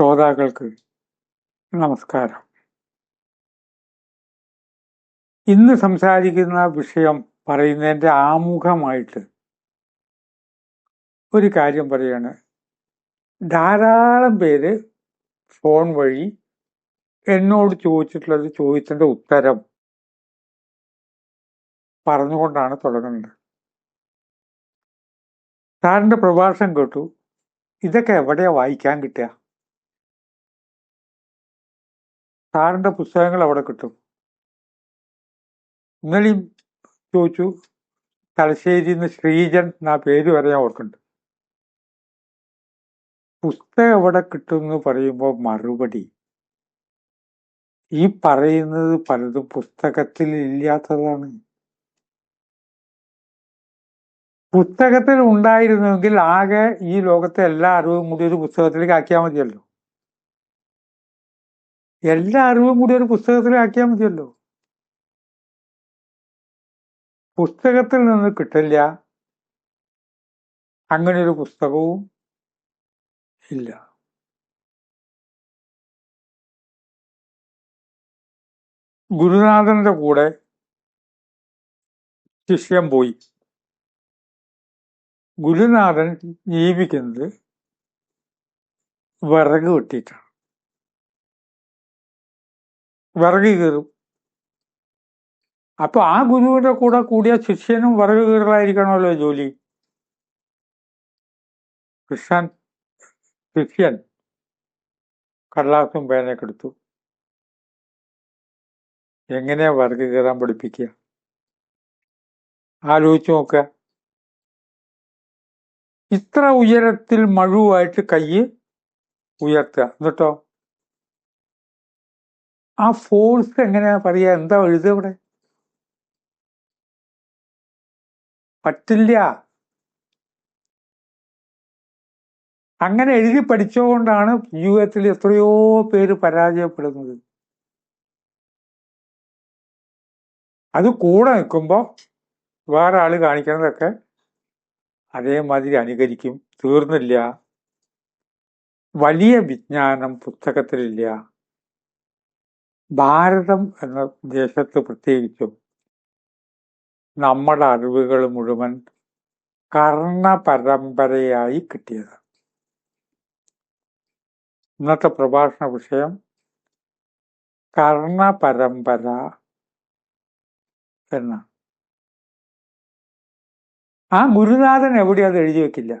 ശ്രോതാക്കൾക്ക് നമസ്കാരം. ഇന്ന് സംസാരിക്കുന്ന വിഷയം പറയുന്നതിന്റെ ആമുഖമായിട്ട് ഒരു കാര്യം പറയാണ്. ധാരാളം പേര് ഫോൺ വഴി എന്നോട് ചോദിച്ചിട്ടുള്ളത് ചോദിച്ചതിന്റെ ഉത്തരം പറഞ്ഞുകൊണ്ടാണ് തുടങ്ങുന്നത്. സാറിന്റെ പ്രഭാഷണം കേട്ടു. ഇതൊക്കെ എവിടെയാ വായിക്കാൻ കിട്ടുക? സാറിന്റെ പുസ്തകങ്ങൾ അവിടെ കിട്ടും. ഇന്നലെയും ചോദിച്ചു തലശ്ശേരിയിൽ നിന്ന് ശ്രീജൻ എന്നാ പേര് വരെ ഞാൻ ഓർക്കുന്നുണ്ട്. പുസ്തകം എവിടെ കിട്ടും എന്ന് പറയുമ്പോൾ മറുപടി. ഈ പറയുന്നത് പലതും പുസ്തകത്തിൽ ഇല്ലാത്തതാണ്. പുസ്തകത്തിൽ ഉണ്ടായിരുന്നെങ്കിൽ ആകെ ഈ ലോകത്തെ എല്ലാ അറിവും കൂടി ഒരു പുസ്തകത്തിലേക്ക് ആക്കിയാൽ മതിയല്ലോ. എല്ലാ അറിവും കൂടി ഒരു പുസ്തകത്തിലാക്കിയാൽ മതിയല്ലോ. പുസ്തകത്തിൽ നിന്ന് കിട്ടില്ല. അങ്ങനെ ഒരു പുസ്തകവും ഇല്ല. ഗുരുനാഥന്റെ കൂടെ ശിഷ്യം പോയി. ഗുരുനാഥൻ ജീവിക്കുന്നത് വിറക് വെട്ടിയിട്ടാണ് വിറക് കീറും. അപ്പൊ ആ ഗുരുവിന്റെ കൂടെ കൂടിയ ശിഷ്യനും വിറക് കീറലായിരിക്കണമല്ലോ ജോലി. കൃഷ്ണൻ ശിഷ്യൻ കടലാസും പേനയൊക്കെ എടുത്തു. എങ്ങനെയാ വിറക് കീറാൻ പഠിപ്പിക്കുക? ആലോചിച്ചു നോക്കുക. ഇത്ര ഉയരത്തിൽ മഴുവായിട്ട് കൈ ഉയർത്തുക. എന്നിട്ടോ? ആ ഫോഴ്സ് എങ്ങനെയാ പറയാ എന്താ എഴുതുക ഇവിടെ പറ്റില്ല. അങ്ങനെ എഴുതി പഠിച്ചുകൊണ്ടാണ് ജീവിതത്തിൽ എത്രയോ പേര് പരാജയപ്പെടുന്നത്. അത് കൂടെ നിൽക്കുമ്പോൾ വേറെ ആൾ കാണിക്കുന്നതൊക്കെ അതേമാതിരി അനുകരിക്കും തീർന്നില്ല. വലിയ വിജ്ഞാനം പുസ്തകത്തിലില്ല. ഭാരതം എന്ന ദേശത്ത് പ്രത്യേകിച്ചും നമ്മുടെ അറിവുകൾ മുഴുവൻ കർണ പരമ്പരയായി കിട്ടിയത്. ഇന്നത്തെ പ്രഭാഷണ വിഷയം കർണ പരമ്പര എന്നാണ്. ആ ഗുരുനാഥൻ എവിടെ അത് എഴുതി വെക്കില്ല.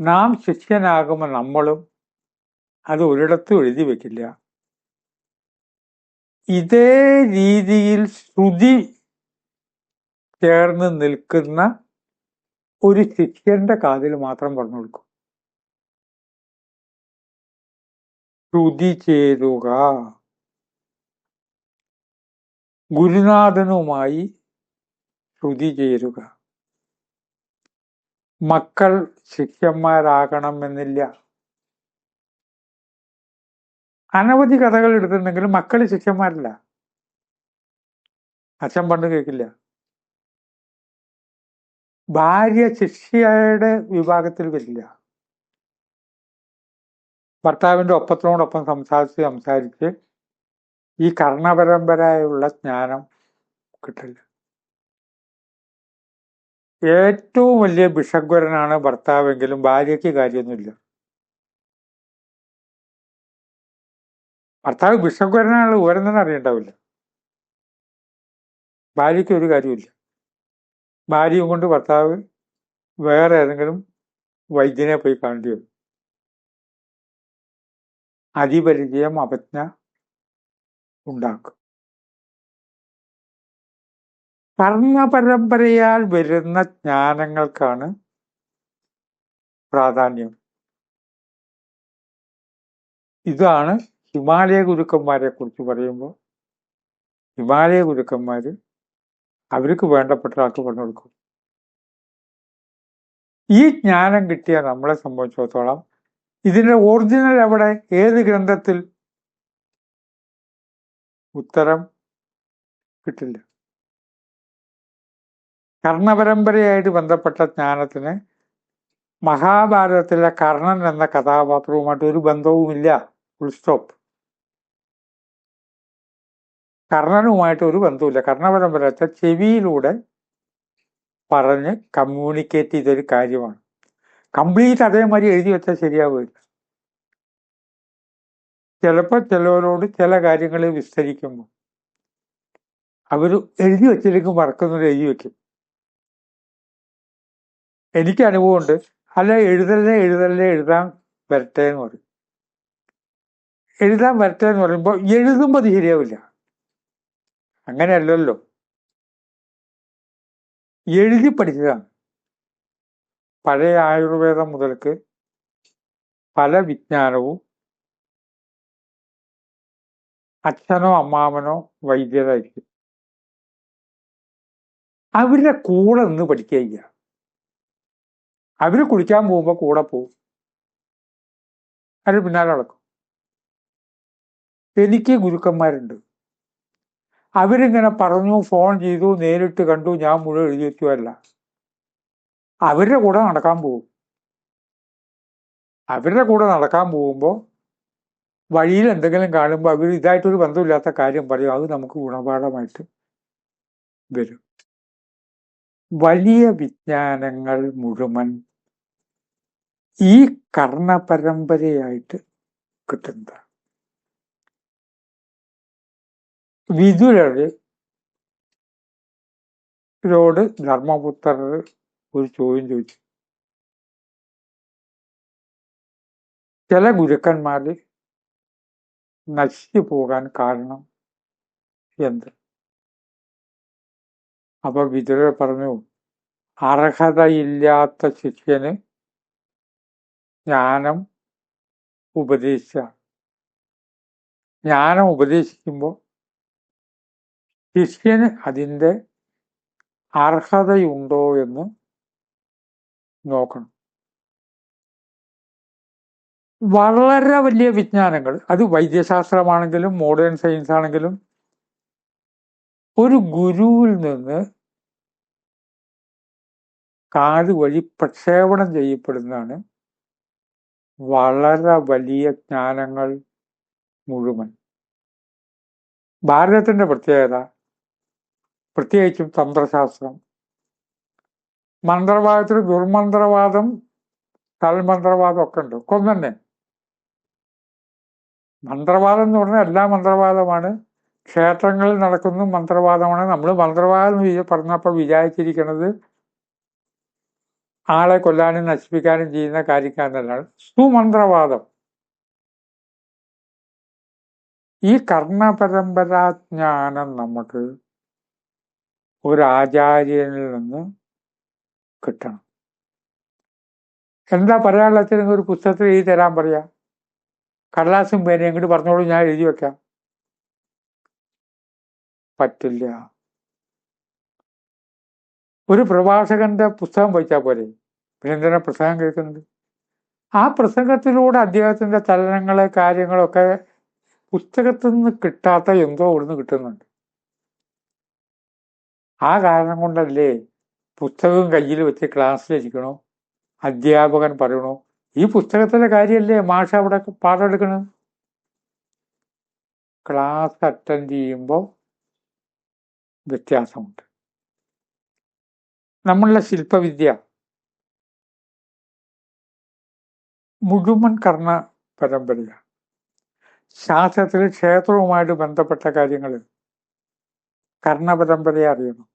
നാം ശിഷ്യനാകുമ്പോൾ നമ്മളും അത് ഒരിടത്തും എഴുതി വെക്കില്ല. ഇതേ രീതിയിൽ ശ്രുതി ചേർന്ന് നിൽക്കുന്ന ഒരു ശിഷ്യന്റെ കാതിൽ മാത്രം പറഞ്ഞു കൊടുക്കും. ശ്രുതി ചേരുക. ഗുരുനാഥനുമായി ശ്രുതി ചേരുക. മക്കൾ ശിഷ്യന്മാരാകണമെന്നില്ല. അനവധി കഥകൾ എടുത്തിട്ടുണ്ടെങ്കിലും മക്കൾ ശിഷ്യന്മാരല്ല. അച്ഛൻ പണ്ട് കേൾക്കില്ല ഭാര്യ ശിഷ്യയുടെ വിഭാഗത്തിൽ വരില്ല. ഭർത്താവിന്റെ ഒപ്പത്തിനോടൊപ്പം സംസാരിച്ച് സംസാരിച്ച് ഈ കർണപരമ്പരയുള്ള ജ്ഞാനം കിട്ടില്ല. ഏറ്റവും വലിയ ഭിഷഗ്വരനാണ് ഭർത്താവെങ്കിലും ഭാര്യയ്ക്ക് കാര്യമൊന്നുമില്ല. ഭർത്താവ് ഭിഷഗ്വരനാണ് ഉയരുന്നതെന്ന് അറിയണ്ടാവില്ല. ഭാര്യയ്ക്ക് ഒരു കാര്യമില്ല ഭാര്യയും കൊണ്ട് ഭർത്താവ് വേറെ ഏതെങ്കിലും വൈദ്യനെ പോയി കാണേണ്ടി വരും. അതിപരിചയം അപജ്ഞ ഉണ്ടാക്കും. കർണപരമ്പരയാൽ വരുന്ന ജ്ഞാനങ്ങൾക്കാണ് പ്രാധാന്യം. ഇതാണ് ഹിമാലയ ഗുരുക്കന്മാരെ കുറിച്ച് പറയുമ്പോൾ ഹിമാലയ ഗുരുക്കന്മാർ അവർക്ക് വേണ്ടപ്പെട്ട ആൾക്ക് പറഞ്ഞു കൊടുക്കും. ഈ ജ്ഞാനം കിട്ടിയ നമ്മളെ സംബന്ധിച്ചിടത്തോളം ഇതിന്റെ ഒറിജിനൽ എവിടെ? ഏത് ഗ്രന്ഥത്തിൽ? ഉത്തരം കിട്ടില്ല. കർണപരമ്പരയായിട്ട് ബന്ധപ്പെട്ട ജ്ഞാനത്തിന് മഹാഭാരതത്തിലെ കർണൻ എന്ന കഥാപാത്രവുമായിട്ട് ഒരു ബന്ധവുമില്ല. ഫുൾ സ്റ്റോപ്പ് കർണനുമായിട്ട് ഒരു ബന്ധവുമില്ല. വെച്ചാൽ ചെവിയിലൂടെ പറഞ്ഞ് കമ്മ്യൂണിക്കേറ്റ് ചെയ്തൊരു കാര്യമാണ്. കംപ്ലീറ്റ് അതേമാതിരി എഴുതി വെച്ചാൽ ശരിയാവില്ല ചിലപ്പോൾ ചിലവരോട് ചില കാര്യങ്ങൾ വിസ്തരിക്കുമ്പോൾ അവർ എഴുതി വെച്ചിരിക്കും മറക്കുന്നത് എഴുതി വെക്കും. എനിക്ക് അനുഭവമുണ്ട്. അല്ല എഴുതല്ലേ എഴുതല്ലേ എഴുതാൻ വരട്ടെ എന്ന് പറയും. എഴുതാൻ വരട്ടെ എന്ന് പറയുമ്പോൾ എഴുതുമ്പോൾ അത് ശരിയാവില്ല. അങ്ങനെയല്ലല്ലോ. എഴുതി പഠിച്ചതാണ് പഴയ ആയുർവേദം മുതൽക്ക് പല വിജ്ഞാനവും അച്ഛനോ അമ്മാവനോ വൈദ്യരായിരിക്കും. അവരുടെ കൂടെ നിന്ന് പഠിക്കുക അവർ കുളിക്കാൻ പോകുമ്പോൾ കൂടെ പോവും. അവർ പിന്നാലെ നടക്കും. എനിക്ക് ഗുരുക്കന്മാരുണ്ട്. അവരിങ്ങനെ പറഞ്ഞു ഫോൺ ചെയ്തു നേരിട്ട് കണ്ടു ഞാൻ മുഴുവൻ എഴുതി വെക്കുമല്ല അവരുടെ കൂടെ നടക്കാൻ പോകും. അവരുടെ കൂടെ നടക്കാൻ പോകുമ്പോൾ വഴിയിൽ എന്തെങ്കിലും കാണുമ്പോൾ അവർ ഇതായിട്ടൊരു ബന്ധമില്ലാത്ത കാര്യം പറയും. അത് നമുക്ക് ഗുണപാഠമായിട്ട് വരും. വലിയ വിജ്ഞാനങ്ങൾ മുഴുവൻ ഈ കർണപരമ്പരയായിട്ട് കിട്ടുന്നതാണ്. വിദുരരോട് ധർമ്മപുത്രർ ഒരു ചോദ്യം ചോദിച്ചു. ചില ഗുരുക്കന്മാര് നശിച്ചു പോകാൻ കാരണം എന്ത്? അപ്പൊ വിതുരർ പറഞ്ഞു അർഹതയില്ലാത്ത ശിഷ്യന് ജ്ഞാനം ഉപദേശിച്ച ജ്ഞാനം ഉപദേശിക്കുമ്പോൾ ശിഷ്യന് അതിന്റെ അർഹതയുണ്ടോ എന്ന് നോക്കണം. വളരെ വലിയ വിജ്ഞാനങ്ങൾ. അത് വൈദ്യശാസ്ത്രമാണെങ്കിലും മോഡേൺ സയൻസ് ആണെങ്കിലും ഒരു ഗുരുവിൽ നിന്ന് കാത് വഴി പ്രക്ഷേപണം ചെയ്യപ്പെടുന്നതാണ് വളരെ വലിയ ജ്ഞാനങ്ങൾ മുഴുവൻ. ഭാരതത്തിന്റെ പ്രത്യേകത പ്രത്യേകിച്ചും തന്ത്രശാസ്ത്രം. മന്ത്രവാദത്തിൽ ദുർമന്ത്രവാദം തൽമന്ത്രവാദം ഒക്കെ ഉണ്ട്. ഒക്കെ തന്നെ. മന്ത്രവാദം എന്ന് പറഞ്ഞാൽ എല്ലാ മന്ത്രവാദമാണ്. ക്ഷേത്രങ്ങളിൽ നടക്കുന്ന മന്ത്രവാദമാണ്. നമ്മൾ മന്ത്രവാദം പറഞ്ഞപ്പോൾ വിചാരിച്ചിരിക്കുന്നത് ആളെ കൊല്ലാനും നശിപ്പിക്കാനും ചെയ്യുന്ന കാര്യക്കാരനല്ലാണ് സുമന്ത്രവാദം. ഈ കർണപരമ്പരാജ്ഞാനം നമുക്ക് ഒരു ആചാര്യനിൽ നിന്ന് കിട്ടണം. എന്താ പറയാനുള്ള ഒരു പുസ്തകത്തിൽ എഴുതി തരാൻ പറയാ. കടലാസും പേന എങ്ങോട്ട് പറഞ്ഞോളൂ ഞാൻ എഴുതി വെക്കാം. പറ്റില്ല. ഒരു പ്രഭാഷകന്റെ പുസ്തകം വായിച്ചാൽ പോരെ? പിന്നെ പ്രസംഗം കേൾക്കുന്നത്? ആ പ്രസംഗത്തിലൂടെ അദ്ദേഹത്തിന്റെ ചലനങ്ങളെ കാര്യങ്ങളൊക്കെ പുസ്തകത്തിൽ നിന്ന് കിട്ടാത്ത എന്തോ ഇവിടുന്ന് കിട്ടുന്നുണ്ട്. ആ കാരണം കൊണ്ടല്ലേ പുസ്തകം കയ്യിൽ വെച്ച് ക്ലാസ്സിലിരിക്കണോ അധ്യാപകൻ പറയണോ? ഈ പുസ്തകത്തിലെ കാര്യമല്ലേ മാഷ അവിടെ പാടെടുക്കണത് ക്ലാസ് അറ്റൻഡ് ചെയ്യുമ്പോൾ വ്യത്യാസമുണ്ട്. നമ്മളുടെ ശില്പവിദ്യ മുഴുവൻ കർണ പരമ്പരയാണ്. ശാസ്ത്രത്തിൽ ക്ഷേത്രവുമായിട്ട് ബന്ധപ്പെട്ട കാര്യങ്ങൾ കർണപരമ്പരയെ അറിയണം.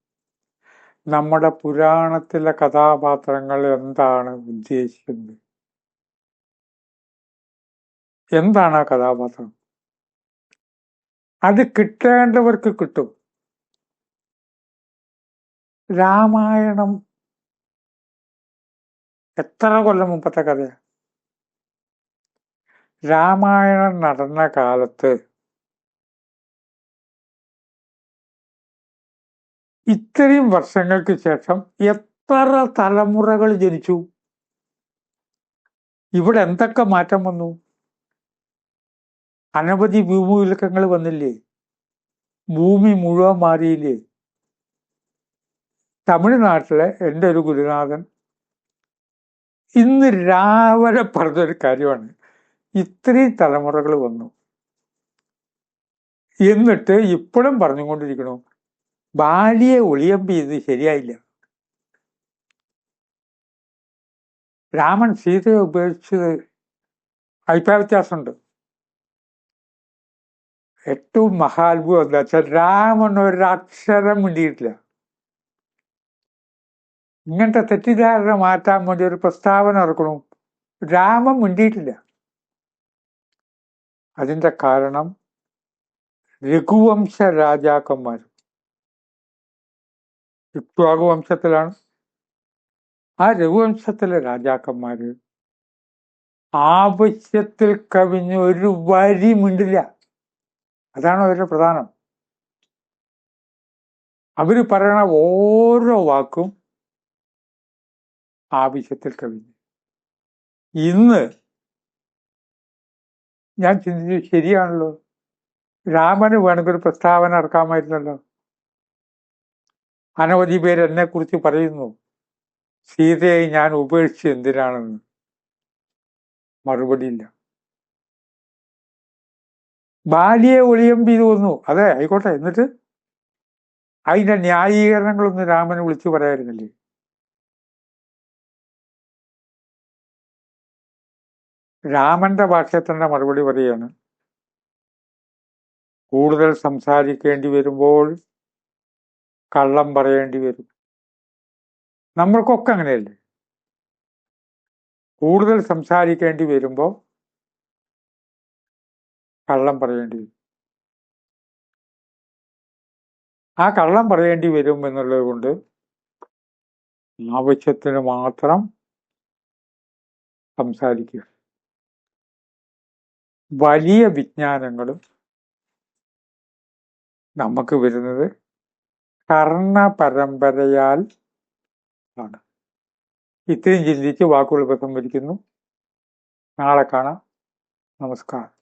നമ്മുടെ പുരാണത്തിലെ കഥാപാത്രങ്ങൾ എന്താണ് ഉദ്ദേശിക്കുന്നത്? എന്താണ് ആ കഥാപാത്രം? അത് കിട്ടേണ്ടവർക്ക് കിട്ടും. രാമായണം എത്ര കൊല്ലം മുമ്പത്തെ കഥയാണ് രാമായണം നടന്ന കാലത്ത് ഇത്രയും വർഷങ്ങൾക്ക് ശേഷം എത്ര തലമുറകൾ ജനിച്ചു? ഇവിടെ എന്തൊക്കെ മാറ്റം വന്നു? അനവധി ഭൂമിവിലക്കങ്ങൾ വന്നില്ലേ? ഭൂമി മുഴുവൻ മാറിയില്ലേ? തമിഴ്നാട്ടിലെ എന്റെ ഒരു ഗുരുനാഥൻ ഇന്ന് രാവിലെ പറഞ്ഞൊരു കാര്യമാണ്. ഇത്രയും തലമുറകൾ വന്നു. എന്നിട്ട് ഇപ്പോഴും പറഞ്ഞുകൊണ്ടിരിക്കണു ബാലിയെ ഒളിയമ്പി ഇത് ശരിയായില്ല. രാമൻ സീതയെ ഉപേക്ഷിച്ചത് അഭിപ്രായ വ്യത്യാസമുണ്ട്. ഏറ്റവും മഹാത്ഭുതം എന്താ വെച്ചാൽ രാമൻ ഒരക്ഷരം മിണ്ടിയിട്ടില്ല. ഇങ്ങനത്തെ തെറ്റിദ്ധാരണ മാറ്റാൻ വേണ്ടി ഒരു പ്രസ്താവന ഇറക്കണം രാമൻ മിണ്ടിയിട്ടില്ല. അതിന്റെ കാരണം രഘുവംശ രാജാക്കന്മാർ ഇക്ഷ്വാകു വംശത്തിലാണ് ആ രഘുവംശത്തിലെ രാജാക്കന്മാര് ആവശ്യത്തിൽ കവിഞ്ഞ് ഒരു വരി മിണ്ടില്ല. അതാണ് അവരുടെ പ്രധാനം. അവർ പറയണ ഓരോ വാക്കും ആവശ്യത്തിൽ കവിഞ്ഞ്. ഇന്ന് ഞാൻ ചിന്തിച്ചു ശരിയാണല്ലോ? രാമന് വേണമെങ്കിൽ ഒരു പ്രസ്താവന ഇറക്കാമായിരുന്നല്ലോ? അനവധി പേര് എന്നെ കുറിച്ച് പറയുന്നു. സീതയെ ഞാൻ ഉപേക്ഷിച്ച് എന്തിനാണെന്ന്. മറുപടിയില്ല ബാലിയെ ഒളിയമ്പി തോന്നു അതെ ആയിക്കോട്ടെ എന്നിട്ട്? അതിന്റെ ന്യായീകരണങ്ങളൊന്നും രാമന് വിളിച്ചു പറയായിരുന്നില്ലേ? രാമന്റെ ഭാഷയിൽ തന്നെ മറുപടി പറയാണ് കൂടുതൽ സംസാരിക്കേണ്ടി വരുമ്പോൾ കള്ളം പറയേണ്ടി വരും. നമ്മൾക്കൊക്കെ അങ്ങനെയല്ലേ? കൂടുതൽ സംസാരിക്കേണ്ടി വരുമ്പോൾ കള്ളം പറയേണ്ടി വരും. ആ കള്ളം പറയേണ്ടി വരും എന്നുള്ളത് കൊണ്ട് ആവശ്യത്തിന് മാത്രം സംസാരിക്കുക. വലിയ വിജ്ഞാനങ്ങളും നമുക്ക് വരുന്നത് കർണ പരമ്പരയാൽ ആണ്. ഇത്രയും ചിന്തിച്ച് വാക്കുകൾ ഉപസംഹരിക്കുന്നു. നാളെ കാണാം. നമസ്കാരം.